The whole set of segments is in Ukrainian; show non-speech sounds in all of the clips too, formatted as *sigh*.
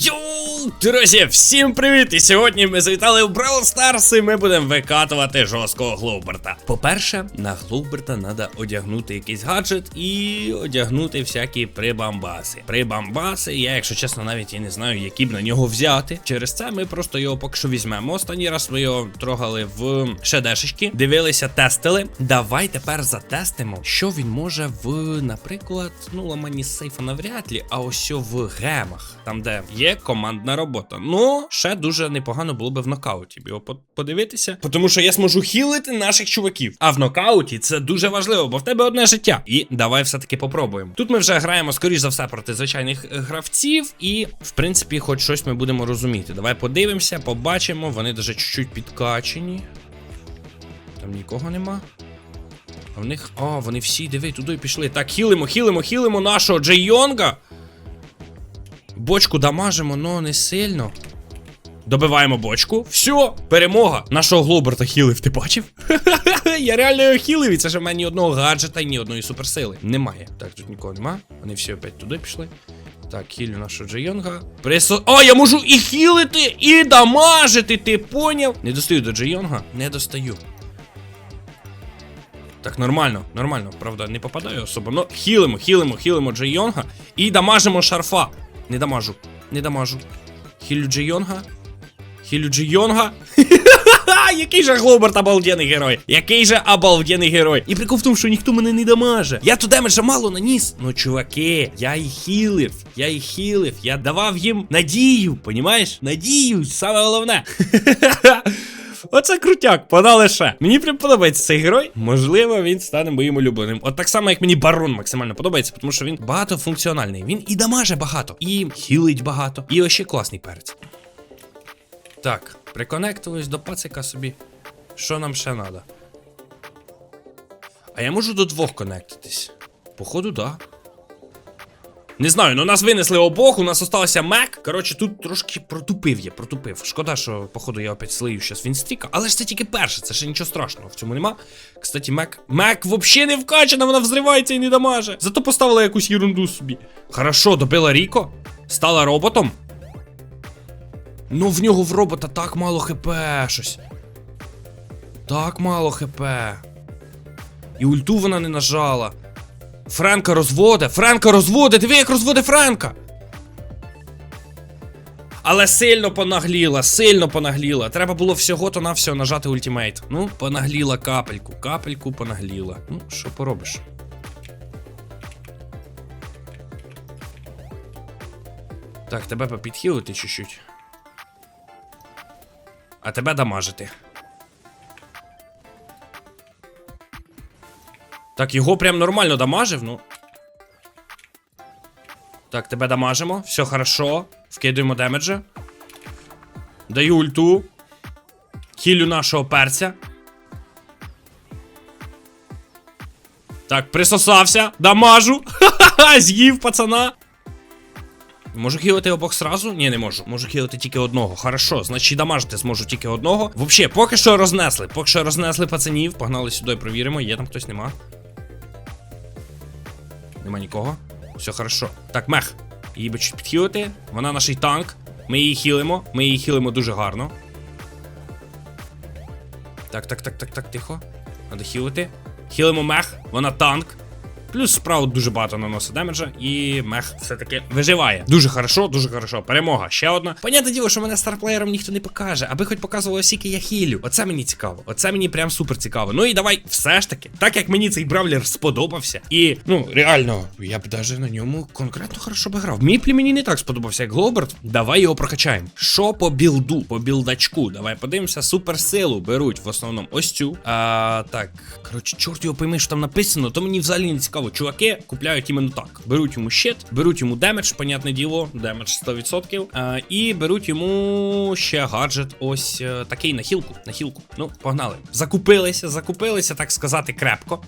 哟。Друзі, всім привіт! І сьогодні ми завітали в Brawl Stars і ми будемо викатувати жорсткого Глоуберта. По-перше, на Глоуберта треба одягнути якийсь гаджет і одягнути всякі прибамбаси. Прибамбаси, я, якщо чесно, навіть і не знаю, які б на нього взяти. Через це ми просто його поки що візьмемо. Останній раз ми його трогали в шедешечки, дивилися, тестили. Давай тепер затестимо, що він може в, наприклад, ну, ламані сейфа навряд ли, а ось в гемах, там де є командна робота. Ну, ще дуже непогано було би в нокауті його подивитися, тому що я зможу хілити наших чуваків. А в нокауті це дуже важливо, бо в тебе одне життя. І давай все-таки попробуємо. Тут ми вже граємо, скоріш за все, проти звичайних е, гравців, і в принципі, хоч щось ми будемо розуміти. Давай подивимося, побачимо. Вони даже чуть-чуть підкачені. Там нікого нема. А в них. О, вони всі, диви, туди пішли. Так, хілимо, хілимо, хілимо нашого Джей Йонга. Бочку дамажимо, но не сильно. Добиваємо бочку. Все, перемога. Нашого Глоберта хілив, ти бачив? *laughs* Я реально його хілив, і це ж в мене ні одного гаджета ні одної суперсили. Немає. Так, тут нікого нема. Вони всі опять туди пішли. Так, хілю нашого Джейонга. Присо. О, я можу і хілити, і дамажити, ти поняв? Не достаю до Джейонга, не достаю. Так, нормально, нормально, правда, не попадаю особо. Но хілимо, хілимо, хілимо Джей Йонга і дамажимо шарфа. Не дамажу, не дамажу. Хілю Джей Йонга. Хілю Джей Йонга. *laughs* Який же Глоберт обалденний герой. Який же обалденний герой. І прикол в тому, що ніхто мене не дамаже. Я туди демеджа мало наніс. Ну, чуваки, я їх хілив, я їх хілив, я давав їм надію, понімаєш? Надію, саме головне. *laughs* Оце крутяк, подали ще. Мені прям подобається цей герой. Можливо, він стане моїм улюбленим. От так само, як мені барон максимально подобається, тому що він багатофункціональний. Він і дамаже багато, і хілить багато, і ось ще класний перець. Так, приконектились до пацика собі. Що нам ще треба? А я можу до двох конектитись. Походу, да. Не знаю, ну нас винесли обох, у нас остався Мек. Коротше, тут трошки протупив я, протупив. Шкода, що, походу, я опять слию щас Вінстріка. Але ж це тільки перше, це ще нічого страшного в цьому нема. Кстати, Мек. Мек взагалі не вкачана, вона взривається і не дамаже. Зато поставила якусь ерунду собі. Хорошо, добила Ріко. Стала роботом. Ну, в нього в робота так мало хп щось. Так мало хп. І ульту вона не нажала. Френка розводе, Френка розводе, диви, як розводе Френка. Але сильно понагліла, сильно понагліла. Треба було всього-то навсього нажати ультимейт. Ну, понагліла капельку, капельку понагліла. Ну, що поробиш? Так, тебе попідхилити чуть-чуть. А тебе дамажити. Так, його прям нормально дамажив, ну. Так, тебе дамажимо. Все хорошо. Вкидуємо демеджа. Даю ульту. Хілю нашого перця. Так, присосався. Дамажу. Ха-ха-ха, з'їв пацана. Можу хілити обох сразу? Ні, не можу. Можу хілити тільки одного. Хорошо, значить дамажити зможу тільки одного. Взагалі, поки що рознесли. Поки що рознесли пацанів. Погнали сюди, провіримо. Є там хтось, нема. Нема нікого. Все хорошо. Так, мех. Її би чуть підхилити. Вона наш танк. Ми її хілимо. Ми її хілимо дуже гарно. Так, так, так, так, так, тихо. Надо хілити. Хілимо мех. Вона танк. Плюс справа дуже багато наносить демеджа, і мех все-таки виживає. Дуже хорошо, дуже хорошо. Перемога. Ще одна. Понятне діло, що мене старплеєром ніхто не покаже, аби хоч показувало, скільки я хілю. Оце мені цікаво. Оце мені прям супер цікаво. Ну і давай, все ж таки, так як мені цей бравлер сподобався, і ну реально, я б даже на ньому конкретно хорошо би грав. Міплі мені не так сподобався, як Глоберт. Давай його прокачаємо. Що по білду, по білдачку? Давай подивимося. Суперсилу беруть в основному ось цю. А, так, коротше, чорт його пойми, що там написано, то мені взагалі не цікаво. Чуваки купляють іменно так. Беруть йому щит, беруть йому демедж, понятне діло, демедж 100%. А, і беруть йому ще гаджет, ось е, такий на хілку. На хілку. Ну, погнали. Закупилися, закупилися, так сказати, крепко.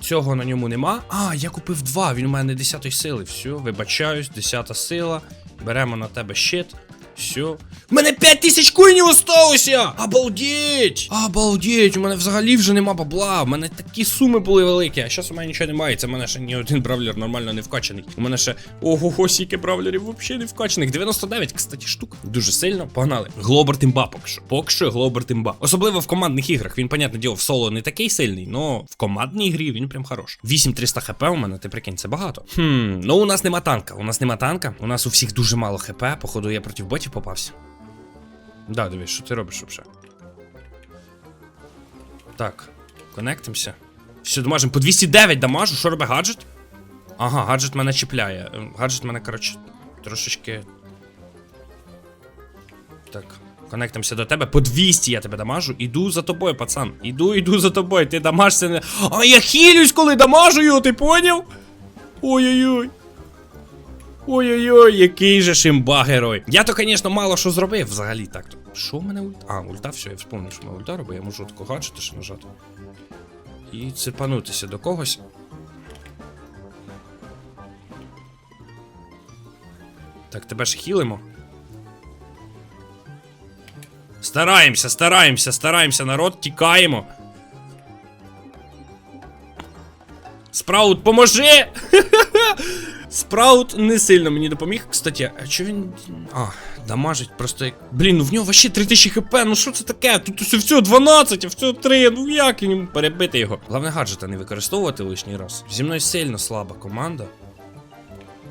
Цього на ньому нема. А, я купив два. Він у мене 10 сили. Все, вибачаюсь, 10 сила. Беремо на тебе щит. Все. У мене 5 тисяч коїнів осталося! Обалдеть! Обалдеть! У мене взагалі вже нема бабла. У мене такі суми були великі, а зараз у мене нічого немає. Це в мене ще ні один бравлер нормально не вкачаний. У мене ще ого, скільки бравлерів взагалі не вкачаних. 99, кстати, штук. Дуже сильно. Погнали. Глобер Тимба поки що. Поки що Глобер Тимба. Особливо в командних іграх. Він, понятне діло, в соло не такий сильний, но в командній грі він прям хорош. 8300 хп у мене, ти прикинь, це багато. Хм, ну у нас нема танка. У нас нема танка. У нас у всіх дуже мало хп. Походу, я проти ботів попався. Да, дивись, що ти робиш вообще? Так, конектимося. Все, дамажим по 209 дамажу, що робить гаджет? Ага, гаджет мене чіпляє. Ем, Гаджет мене, коротше, трошечки. Так, конектимося до тебе. По 200 я тебе дамажу. Іду за тобою, пацан. Іду, іду за тобою. Ти дамажся не. А я хилюсь, коли дамажу його, ти поняв? Ой-ой-ой. Ой-ой-ой, який же шимба герой. Я то, звісно, мало що зробив взагалі так. Що в мене ульта? А, ульта, все, я вспомнив, що в мене ульта робить, я можу тако гаджети ще нажати. І цепанутися до когось. Так, тебе ж хілимо. Стараємося, стараємося, стараємося, народ, тікаємо. Спраут, поможи! *laughs* Спраут не сильно мені допоміг. Кстати, а що він. А, дамажить просто як. Блін, ну в нього вообще 3000 хп, ну що це таке? Тут усе все 12, а все 3, ну як йому перебити його. Головне гаджета не використовувати лишній раз. Зі мною сильно слаба команда.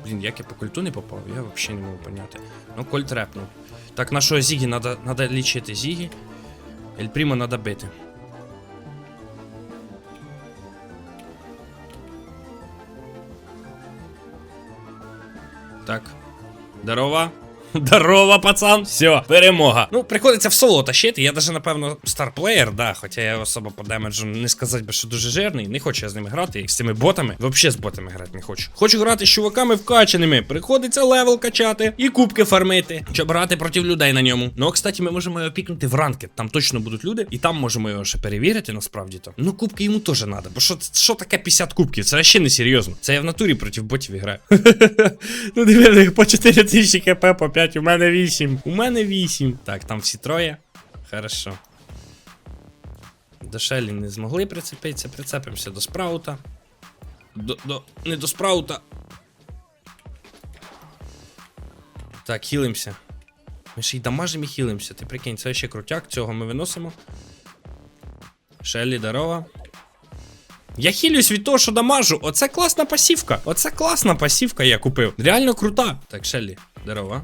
Блін, як я по культу не попав, я взагалі не можу поняти. Ну, кольт репнув. Так, нашого Зігі надо лічити Зігі. Ель Прімо надо бити. Так. Здорова. Здорово, пацан. Все, перемога. Ну, приходиться в соло тащити. Я даже, напевно, старплеєр, да. Хоча я особо по демеджу не сказати би, що дуже жирний. Не хочу я з ними грати. І з цими ботами. Взагалі з ботами грати не хочу. Хочу грати з чуваками вкачаними. Приходиться левел качати і кубки фармити. Щоб грати проти людей на ньому. Ну, кстати, ми можемо його пікнути в ранкет. Там точно будуть люди, і там можемо його ще перевірити, насправді то. Ну, кубки йому теж треба. Бо що, що таке 50 кубків? Це ще не серйозно. Це я в натурі проти ботів граю. *laughs* Ну, них по 4 тисячі хп, по 5, у мене 8. У мене 8. Так, там всі троє. Хорошо. До Шелі не змогли прицепитися, прицепимося до спраута. До, до, не до спраута. Так, хілимося. Ми ще й дамажимо і хілимося. Ти прикинь, це ще крутяк, цього ми виносимо. Шелі, здорова. Я хилюсь від того, що дамажу. Оце класна пасівка. Оце класна пасівка я купив. Реально крута. Так, Шеллі, здорова.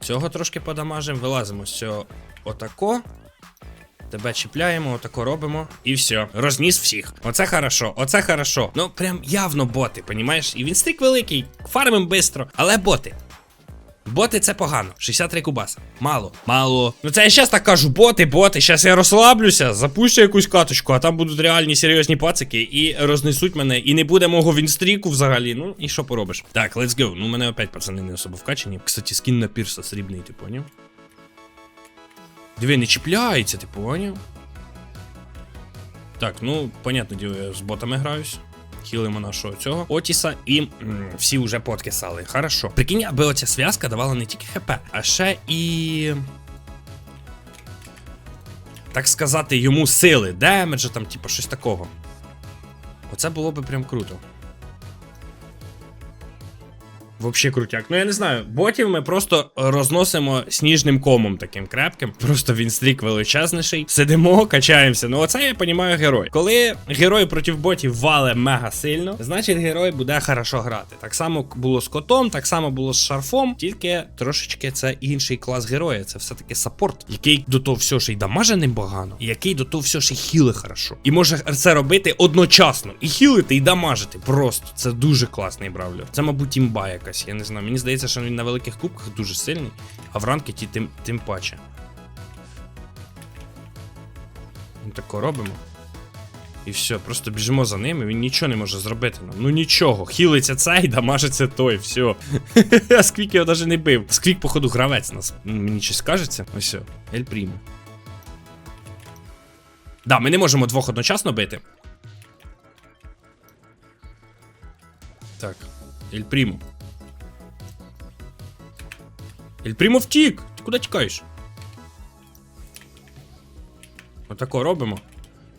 Цього трошки подамажимо, вилазимо з цього отако. Тебе чіпляємо, отако робимо, і все. Розніс всіх. Оце хорошо, оце хорошо. Ну, прям явно боти, понімаєш? І він стрік великий, фармим бистро, але боти. Боти це погано. 63 кубаса. Мало. Мало. Ну це я щас так кажу, боти, боти. Щас я розслаблюся, запущу якусь каточку, а там будуть реальні серйозні пацики і рознесуть мене. І не буде мого вінстріку взагалі. Ну і що поробиш? Так, let's go. Ну, мене опять пацани не особо вкачані. Кстати, скін на пірса срібний, ти поняв? Диви, не чіпляється, ти поняв? Так, ну, понятне діло, я з ботами граюсь. Хілимо нашого цього Отіса і м, всі вже подкисали. Хорошо. Прикинь, аби оця зв'язка давала не тільки ХП, а ще і. Так сказати, йому сили, демеджа там, типу, щось такого. Оце було би прям круто. Вообще крутяк. Ну я не знаю, ботів ми просто розносимо сніжним комом таким крепким. Просто він стрік величезніший. Сидимо, качаємося. Ну оце я понімаю герой. Коли герой проти ботів вале мега сильно, значить герой буде хорошо грати. Так само було з котом, так само було з шарфом, тільки трошечки це інший клас героя. Це все-таки саппорт, який до того всього ще й дамаже непогано, і який до того всього ще й хіли хорошо. І може це робити одночасно. І хілити, і дамажити. Просто це дуже класний бравлер. Це, мабуть, імба якась. Я не знаю. Мені здається, що він на великих кубках дуже сильний, а в ранкеті тим, тим паче. Ми тако робимо. І все, просто біжимо за ним, і він нічого не може зробити нам. Ну нічого. Хілиться цей, дамажиться той, все. *laughs* А Сквік його навіть не бив. Сквік, походу, гравець нас. Ну, Мені щось кажеться. Ось. Ель Прімо. Да, ми не можемо двох одночасно бити. Так. Ель Прімо. Прямо втік! Ти куди тікаєш? Отако робимо.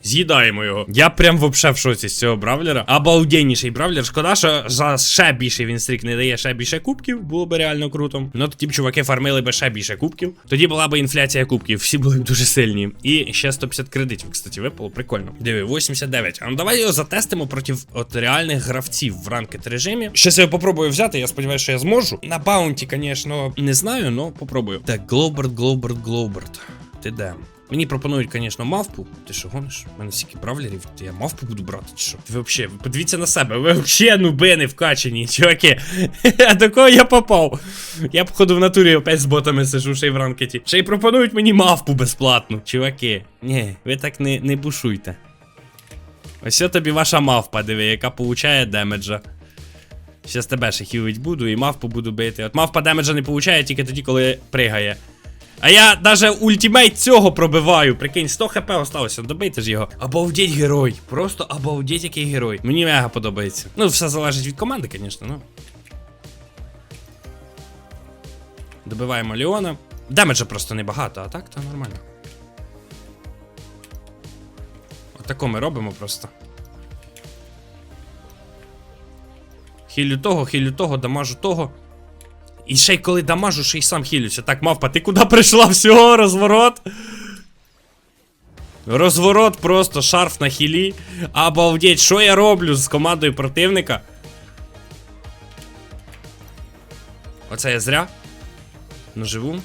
З'їдаємо його. Я прям вообще в шоці з цього бравлера. Обалденніший бравлер. Шкода, що за ще більший він стрік не дає ще більше кубків. Було б реально круто. Ну тоді б чуваки фармили би ще більше кубків. Тоді була б інфляція кубків. Всі були б дуже сильні. І ще 150 кредитів, кстати, випало. Прикольно. Диви, 89. А ну давай його затестимо проти от реальних гравців в ранкет режимі. Щас я попробую взяти, я сподіваюся, що я зможу. На баунті, звісно, не знаю, але попробую. Так, Глоуберт, Глоуберт, Глоуберт. Ти де? Мені пропонують, звісно, мавпу. Ти що гониш? У мене стільки бравлерів, то я мавпу буду брати, чи що? Ви взагалі, подивіться на себе, ви взагалі нуби не вкачені, чуваки. А *laughs* до кого я попав? Я, походу, в натурі опять з ботами сижу, ще й в ранкеті. Ще й пропонують мені мавпу безплатну. Чуваки, ні, ви так не, не бушуйте. Ось тобі ваша мавпа, диви, яка получає демеджа. Щас тебе ще хілить буду і мавпу буду бити. От мавпа демеджа не получає тільки тоді, коли пригає. А я даже ультимейт цього пробиваю. Прикинь, 100 хп осталося, добийте ж його. Обалдеть герой. Просто обалдеть який герой. Мені мега подобається. Ну, все залежить від команди, звісно, ну. Добиваємо Леона. Демеджа просто небагато, а так то нормально. Отако ми робимо просто. Хілю того, хілю того, дамажу того. І ще й коли дамажу, ще й сам хілюся. Так, мавпа, ти куди прийшла? Всього, розворот. Розворот просто шарф на хілі. Обалдеть, що я роблю з командою противника? Оце я зря. Наживу.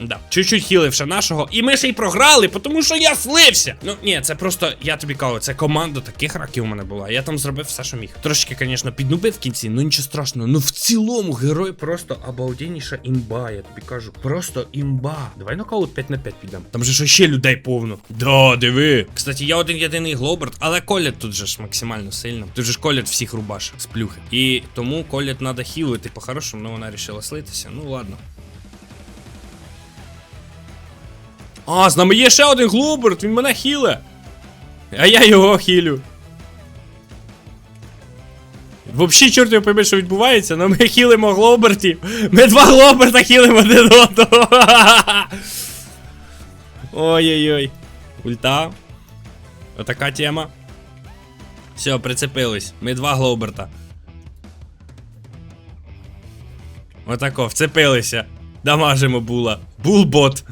Да. Чуть-чуть хіливши нашого. І ми ще й програли, тому що я слився. Ну, ні, це просто, я тобі кажу, це команда таких раків у мене була. Я там зробив все, що міг. Трошки, звісно, піднубив в кінці, ну нічого страшного. Ну в цілому герой просто обалденніша імба, я тобі кажу. Просто імба. Давай нокаут 5 на 5 підемо. Там же ще людей повно. Да, диви. Кстати, я один єдиний глоберт, але колят тут же ж максимально сильно. Тут же ж колят всіх рубаш з плюхи. І тому колят треба хілити по-хорошому, ну вона вирішила слитися. Ну ладно. А, з нами є ще один Глоберт, він мене хіле. А я його хілю. Взагалі, чорт його пойме, що відбувається, але ми хілимо Глобертів. Ми два Глоберта хілимо один одного. Ой-ой-ой. Ульта. Отака тема. Все, прицепились. Ми два Глоберта. Отако, вцепилися. Дамажимо була. Булбот.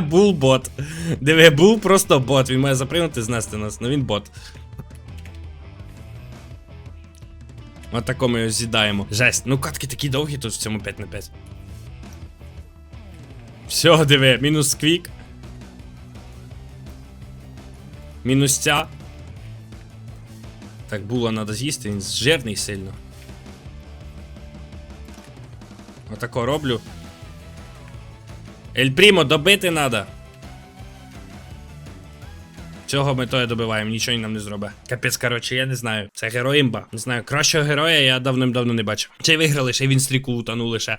*laughs* Булбот. Диви, бул просто бот. Він має запригнути знести нас, ну він бот. Отако ми його з'їдаємо. Жесть, ну катки такі довгі тут в цьому 5 на 5. Все, диви, мінус сквік. Мінус ця. Так, була треба з'їсти, він жирний сильно. Отако роблю. Ель Прімо, добити надо. Цього ми то добиваємо, нічого нам не зробить. Капець, коротше, я не знаю. Це герой імба. Не знаю, кращого героя я давним-давно не бачив. Чи виграли, ще й він стріку утонули ще.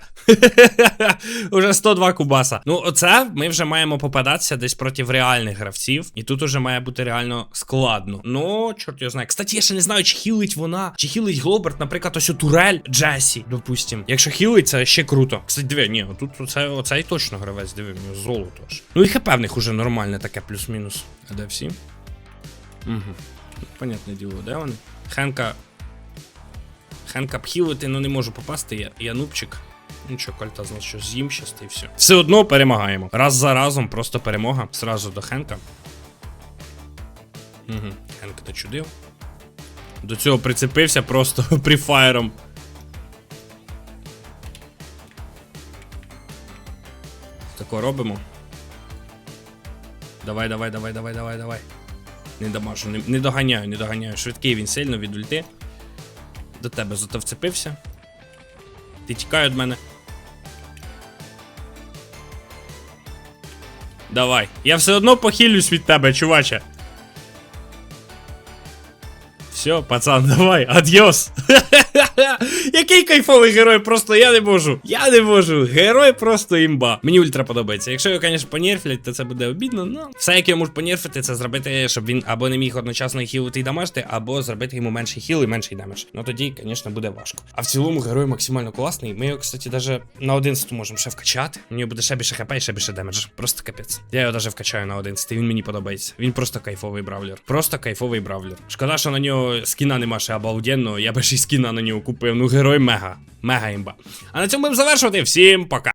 *laughs* Уже 102 кубаса. Ну, оце ми вже маємо попадатися десь проти реальних гравців. І тут уже має бути реально складно. Ну, чорт його знає. Кстати, я ще не знаю, чи хілить вона, чи хілить Глоберт, наприклад, ось у Турель Джесі, допустим. Якщо хілить, це ще круто. Кстати, диви, ні, тут оце, оцей точно гравець, диви, золото аж. Ну і хп в них уже нормальне таке плюс-мінус. А де всі? Угу. Понятне діло, де вони? Хенка. Хенка бхілити, ну не можу попасти, я, я нубчик. Нічого, кольта знав, що з'їм щас і все. Все одно перемагаємо. Раз за разом, просто перемога. Сразу до Хенка. Угу. Хенк дочудив. До цього прицепився просто *laughs* прифаєром. Тако робимо. Давай, давай, давай, давай, давай, давай. Не дамажу, не, не доганяю, не доганяю. Швидкий він сильно від ульти. До тебе зато вцепився. Ти тікай від мене. Давай. Я все одно похилюсь від тебе, чуваче. Все, пацан, давай, адьос. *laughs* *laughs* Який кайфовий герой, просто я не можу. Я не можу. Герой просто імба. Мені ультра подобається. Якщо його, звісно, понерфлять, то це буде обідно. Ну, все, як я можу понерфити, це зробити, щоб він або не міг одночасно хілити і дамажити, або зробити йому менший хіл і менший демедж. Ну тоді, звісно, буде важко. А в цілому герой максимально класний. Ми його, кстати, даже на 11 можемо ще вкачати. У нього буде ще більше хп і ще більше демеджа. Просто капець. Я його даже вкачаю на 11, він мені подобається. Він просто кайфовий бравлер. Просто кайфовий бравлер. Шкода, що на нього скіна нема ще обалденного. Я би ще скіна на купив. Ну, герой мега. Мега імба. А на цьому будемо завершувати. Всім пока.